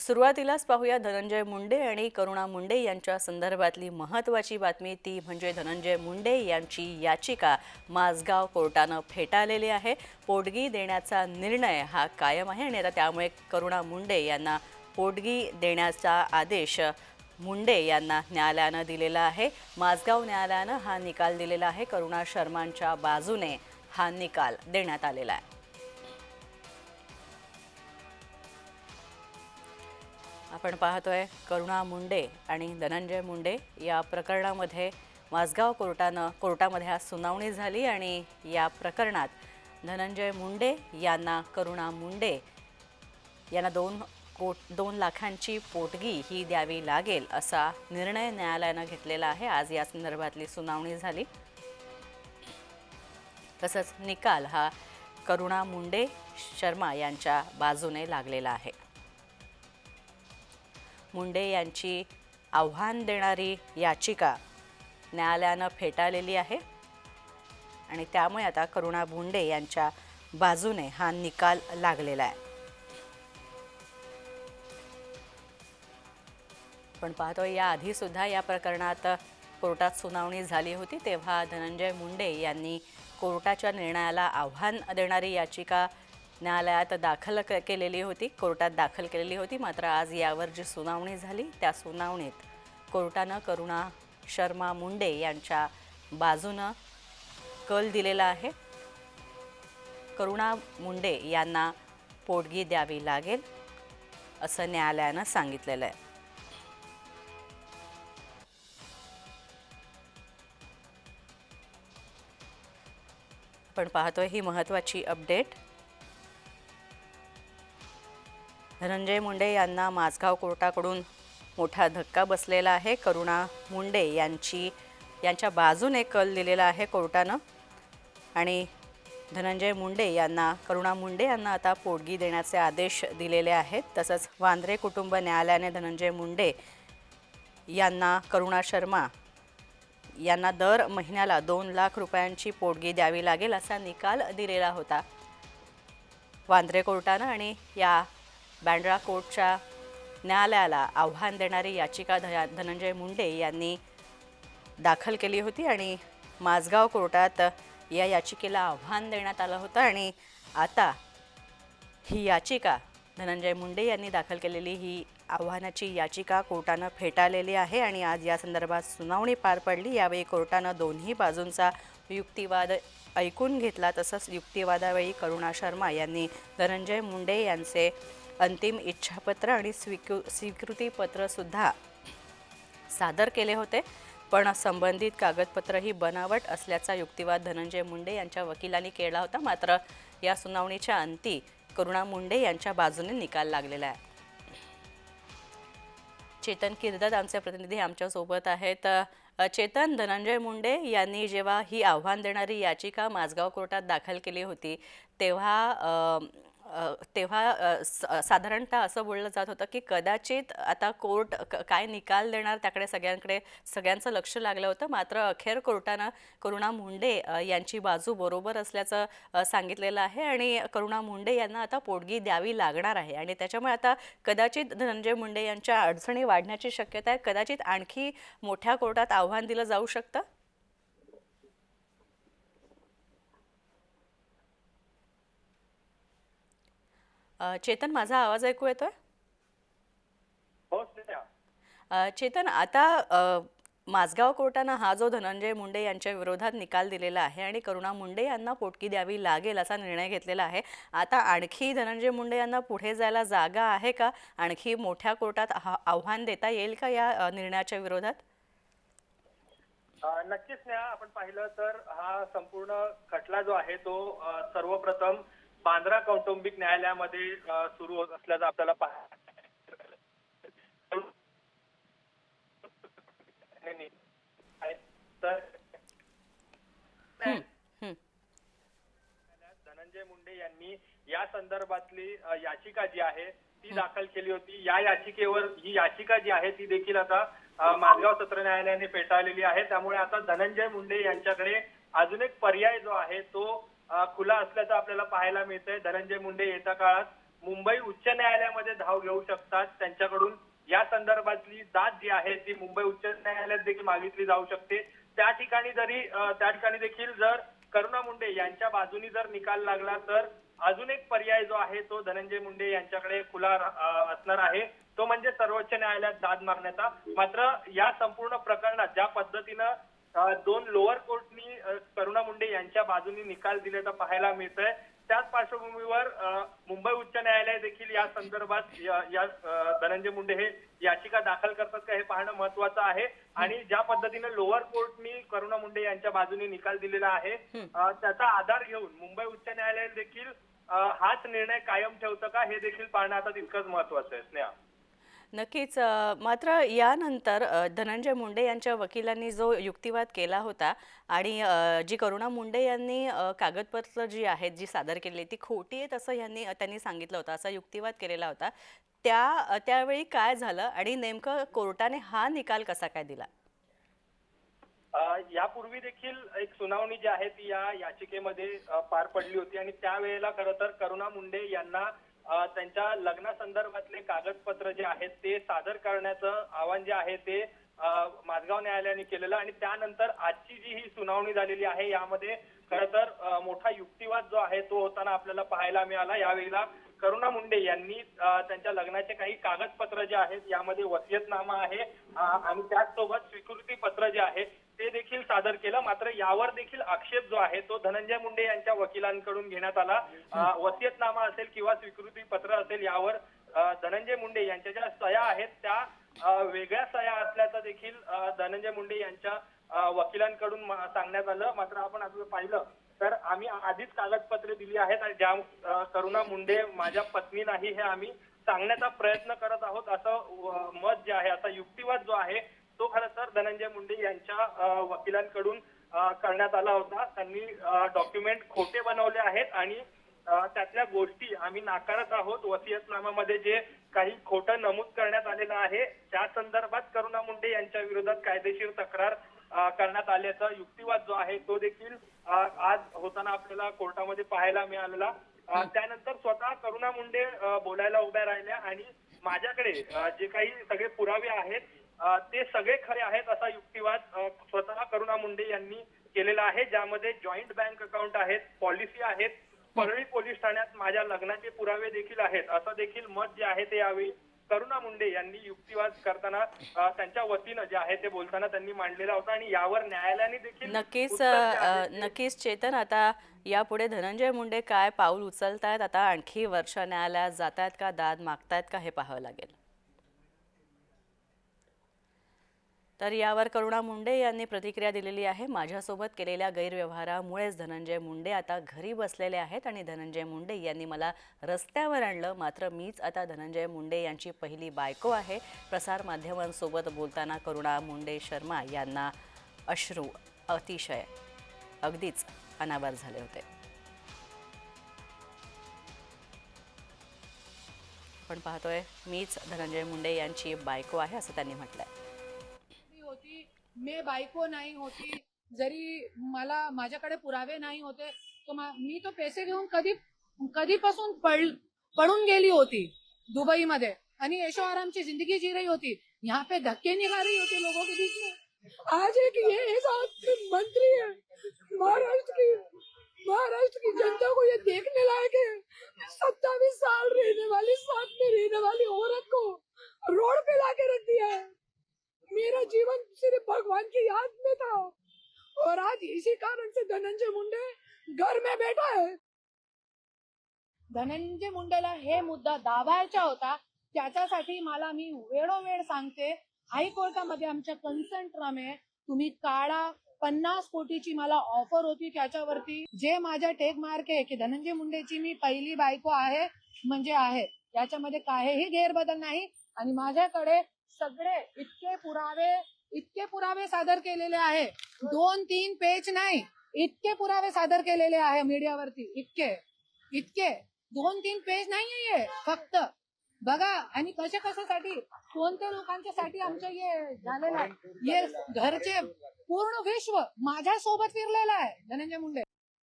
सुरुवातीलाच पाहूया धनंजय मुंडे आणि करुणा मुंडे यांच्या संदर्भातली महत्त्वाची बातमी. ती म्हणजे धनंजय मुंडे यांची याचिका माझगाव कोर्टानं फेटाळलेली आहे. पोटगी देण्याचा निर्णय हा कायम आहे आणि आता त्यामुळे करुणा मुंडे यांना पोटगी देण्याचा आदेश मुंडे यांना न्यायालयानं दिलेला आहे. माझगाव न्यायालयानं हा निकाल दिलेला आहे. करुणा शर्मांच्या बाजूने हा निकाल देण्यात आलेला आहे. आपण पाहतोय करुणा मुंडे आणि धनंजय मुंडे या प्रकरणामध्ये माझगाव कोर्टानं कोर्टामध्ये आज सुनावणी झाली आणि या प्रकरणात धनंजय मुंडे यांना करुणा मुंडे यांना दोन कोट दोन लाखांची पोटगी ही द्यावी लागेल असा निर्णय न्यायालयानं घेतलेला आहे. आज या संदर्भातली सुनावणी झाली. तसंच निकाल हा करुणा मुंडे शर्मा यांच्या बाजूने लागलेला आहे. मुंडे यांची आव्हान देणारी याचिका न्यायालयानं फेटाळलेली आहे. आणि त्यामुळे आता करुणा भोंडे यांच्या बाजूने हा निकाल लागलेला आहे. पण पाहतो याआधी सुद्धा या प्रकरणात कोर्टात सुनावणी झाली होती तेव्हा धनंजय मुंडे यांनी कोर्टाच्या निर्णयाला आव्हान देणारी याचिका न्यायालयात दाखल क- केलेली होती कोर्टात दाखल केलेली होती. मात्र आज यावर जी सुनावणी झाली त्या सुनावणीत कोर्टानं करुणा शर्मा मुंडे यांच्या बाजूनं कल दिलेला आहे. करुणा मुंडे यांना पोटगी द्यावी लागेल असं न्यायालयानं सांगितलेलं आहे. आपण पाहतोय ही महत्त्वाची अपडेट. धनंजय मुंडे यांना माझगाव कोर्टाकडून मोठा धक्का बसलेला आहे. करुणा मुंडे यांची यांच्या बाजूने कल दिलेला आहे कोर्टानं. आणि धनंजय मुंडे यांना करुणा मुंडे यांना आता पोटगी देण्याचे आदेश दिलेले आहेत. तसंच वांद्रे कुटुंब न्यायालयाने धनंजय मुंडे यांना करुणा शर्मा यांना दर महिन्याला दोन लाख रुपयांची पोटगी द्यावी लागेल असा निकाल दिलेला होता वांद्रे कोर्टानं. आणि या बँड्रा कोर्टच्या न्यायालयाला आव्हान देणारी याचिका ध धनंजय मुंडे यांनी दाखल केली होती आणि माझगाव कोर्टात या याचिकेला आव्हान देण्यात आलं होतं आणि आता ही याचिका धनंजय मुंडे यांनी दाखल केलेली ही आव्हानाची याचिका कोर्टानं फेटाळलेली आहे आणि आज या संदर्भात सुनावणी पार पडली. यावेळी कोर्टानं दोन्ही बाजूंचा युक्तिवाद ऐकून घेतला तसंच युक्तिवादावेळी करुणा शर्मा यांनी धनंजय मुंडे यांचे अंतिम इच्छापत्र आणि स्वीकृ स्वीकृतीपत्रसुद्धा सादर केले होते. पण संबंधित कागदपत्र ही बनावट असल्याचा युक्तिवाद धनंजय मुंडे यांच्या वकिलांनी केला होता. मात्र या सुनावणीच्या अंती करुणा मुंडे यांच्या बाजूने निकाल लागलेला आहे. चेतन किर्दत आमचे प्रतिनिधी आमच्यासोबत आहेत. चेतन धनंजय मुंडे यांनी जेव्हा ही आव्हान देणारी याचिका माझगाव कोर्टात दाखल केली होती तेव्हा तेव्हा स- साधारणतः असं बोललं जात होतं की कदाचित आता कोर्ट क- काय निकाल देणार त्याकडे सगळ्यांकडे सगळ्यांचं लक्ष लागलं होतं. मात्र अखेर कोर्टानं करुणा मुंडे यांची बाजू बरोबर असल्याचं सांगितलेलं आहे आणि करुणा मुंडे यांना आता पोटगी द्यावी लागणार आहे. आणि त्याच्यामुळे आता कदाचित धनंजय मुंडे यांच्या अडचणी वाढण्याची शक्यता आहे. कदाचित आणखी मोठ्या कोर्टात आव्हान दिलं जाऊ शकतं? अ, चेतन माझा आवाज ऐकू येतोय? हो अ, चेतन आता अ, माझगाव कोर्टानं हा जो धनंजय मुंडे यांच्या विरोधात निकाल दिलेला आहे आणि करुणा मुंडे यांना पोटगी द्यावी लागेल असा निर्णय घेतलेला आहे. आता आणखी धनंजय मुंडे यांना पुढे जायला जागा आहे का? आणखी मोठ्या कोर्टात आव्हान देता येईल का या अ, निर्णयाच्या विरोधात? अ, नक्कीच स्नेहा. आपण पाहिलं तर हा संपूर्ण खटला जो आहे तो अ, सर्वप्रथम बांद्रा कौटुंबिक न्यायालयामध्ये सुरू होत असल्याचं आपल्याला. धनंजय मुंडे यांनी या संदर्भातली याचिका जी आहे ती दाखल केली होती. या याचिकेवर ही याचिका जी आहे ती देखील आता माझगाव सत्र न्यायालयाने फेटाळलेली आहे. त्यामुळे आता धनंजय मुंडे यांच्याकडे अजून एक पर्याय जो आहे तो खुला असल्याचं आपल्याला पाहायला मिळतंय. धनंजय मुंडे येत्या काळात मुंबई उच्च न्यायालयामध्ये धाव घेऊ शकतात. त्यांच्याकडून या संदर्भातली दाद जी आहे ती मुंबई उच्च न्यायालयात देखील मागितली जाऊ शकते. त्या ठिकाणी जरी त्या ठिकाणी देखील जर करुणा मुंडे यांच्या बाजूनी जर निकाल लागला तर अजून एक पर्याय जो आहे तो धनंजय मुंडे यांच्याकडे खुला असणार आहे. तो म्हणजे सर्वोच्च न्यायालयात दाद मारण्याचा मात्र या संपूर्ण प्रकरणात ज्या पद्धतीनं दोन लोअर कोर्टनी करुणा मुंडे यांच्या बाजूनी निकाल दिल्याचं पाहायला मिळतंय. त्याच पार्श्वभूमीवर मुंबई उच्च न्यायालय देखील या संदर्भात या धनंजय मुंडे हे याचिका दाखल करतात का हे पाहणं महत्वाचं आहे. आणि ज्या पद्धतीने लोअर कोर्टनी करुणा मुंडे यांच्या बाजूने निकाल दिलेला आहे त्याचा आधार घेऊन मुंबई उच्च न्यायालय देखील हाच निर्णय कायम ठेवतं का हे देखील पाहणं आता तितकंच महत्वाचं आहे. स्नेहा. नक्कीच मात्र यानंतर धनंजय मुंडे यांच्या वकिलांनी जो युक्तिवाद केला होता आणि जी करुणा मुंडे यांनी कागदपत्र जी आहेत जी सादर केलेली ती खोटी आहेत असं यांनी त्यांनी सांगितलं होतं असा युक्तिवाद केलेला होता. त्या त्यावेळी काय झालं आणि नेमकं कोर्टाने हा निकाल कसा काय दिला? यापूर्वी देखील एक सुनावणी जी आहे ती या याचिकेमध्ये पार पडली होती आणि त्यावेळेला खरं तर करुणा मुंडे यांना त्यांच्या लग्नासंदर्भातले कागदपत्र जे आहेत ते सादर करण्याचं आवाहन जे आहे ते माझगाव न्यायालयाने केलेलं आणि त्यानंतर आजची जी ही सुनावणी झालेली आहे यामध्ये खरं तर मोठा युक्तिवाद जो आहे तो होताना आपल्याला पाहायला मिळाला. यावेळेला करुणा मुंडे यांनी त्यांच्या लग्नाचे काही कागदपत्र जे आहेत यामध्ये वसियतनामा आहे. आणि त्याचसोबत स्वीकृती पत्र जे आहे ते देखील सादर केलं. मात्र यावर देखील आक्षेप जो आहे तो धनंजय मुंडे यांच्या वकिलांकडून घेण्यात आला. वसियतनामा असेल किंवा स्वीकृती पत्र असेल यावर धनंजय मुंडे यांच्या ज्या सह्या आहेत त्या वेगळ्या सह्या असल्याचं देखील धनंजय मुंडे यांच्या वकिलांकडून सांगण्यात आलं. मात्र आपण आता पाहिलं तर आम्ही आधीच कागदपत्रे दिली आहेत आणि ज्या करुणा मुंडे माझ्या पत्नी नाही हे आम्ही सांगण्याचा प्रयत्न करत आहोत. असं मत जे आहे असा युक्तिवाद जो आहे तो खरं तर धनंजय मुंडे यांच्या वकिलांकडून करण्यात आला होता. त्यांनी डॉक्युमेंट खोटे बनवले आहेत आणि त्यातल्या गोष्टी आम्ही नाकारत आहोत. वसियतनामामध्ये जे काही खोटं नमूद करण्यात आलेलं आहे त्या संदर्भात करुणा मुंडे यांच्या विरोधात कायदेशीर तक्रार करण्यात आल्याचा युक्तिवाद जो आहे तो देखील आज होताना आपल्याला कोर्टामध्ये पाहायला मिळालेला. त्यानंतर स्वतः करुणा मुंडे बोलायला उभ्या राहिल्या आणि माझ्याकडे जे काही सगळे पुरावे आहेत ते सगळे खरे आहेत असा युक्तिवाद स्वतः करुणा मुंडे यांनी केलेला आहे ज्यामध्ये जॉईंट बँक अकाउंट आहेत पॉलिसी आहेत परळी पोलीस ठाण्यात माझ्या लग्नाचे पुरावे देखील आहेत. असं देखील मत जे आहे ते यावेळी करुणा मुंडे यांनी युक्तिवाद करताना त्यांच्या वतीनं जे आहे ते बोलताना त्यांनी मांडलेला होता आणि यावर न्यायालयाने देखील नक्कीच नक्कीच चेतन आता यापुढे धनंजय मुंडे काय पाऊल उचलतायत? आता आणखी वर्ष न्यायालयात जातायत का दाद मागतायत का हे पाहावं लागेल. तर यावर करुणा मुंडे यांनी प्रतिक्रिया दिलेली आहे. माझ्यासोबत केलेल्या गैरव्यवहारामुळेच धनंजय मुंडे आता घरी बसलेले आहेत आणि धनंजय मुंडे यांनी मला रस्त्यावर आणलं. मात्र मीच आता धनंजय मुंडे यांची पहिली बायको आहे. प्रसारमाध्यमांसोबत बोलताना करुणा मुंडे शर्मा यांना अश्रू अतिशय अगदीच अनावर झाले होते. आपण पाहतोय मीच धनंजय मुंडे यांची बायको आहे असं त्यांनी म्हटलंय. आहे मे बायको नाही होती जरी मला माझ्याकडे पुरावे नाही होते तो मी तो पैसे घेऊन कधी कधीपासून पड पडून गेली होती दुबईमध्ये. आणि ऐशो आरामची जिंदगी जी रही होती यहाँ पे धक्के निकाल रही होती लोगों के बीच में. आज एक ये एक मंत्री है महाराष्ट्र की महाराष्ट्र की जनता को ये देखने लायक है। सत्तावीस साल रहने वाली सात में रहने वाली औरत को रोड पे लाके रख दिया है मेरा जीवन सिर्फ भगवान की याद में था और आज इसी कारण से धनंजय मुंडे घर धनंजय मुंडेला हे मुद्दा दाबायचा होता त्याच्यासाठी मला मी वेळोवेळ सांगते हायकोर्टामध्ये आमच्या कन्संट्रम आहे तुम्ही काढा पन्नास कोटीची मला ऑफर होती त्याच्यावरती. जे माझ्या टेक मार्क आहे की धनंजय मुंडेची मी पहिली बायको आहे म्हणजे आहे. त्याच्यामध्ये काहीही गैरबदल नाही. आणि माझ्याकडे सगळे इतके पुरावे इतके पुरावे सादर केलेले आहे. दोन तीन पेज नाही. इतके पुरावे सादर केलेले आहे मीडियावरती. इतके. इतके. दोन तीन पेज नाहीये फक्त. बघा आणि कशा कशासाठी? कोणत्या लोकांच्यासाठी आमच्या हे झालेलं आहे? हे घरचे पूर्ण विश्व माझ्या सोबत फिरलेलं आहे धनंजय मुंडे.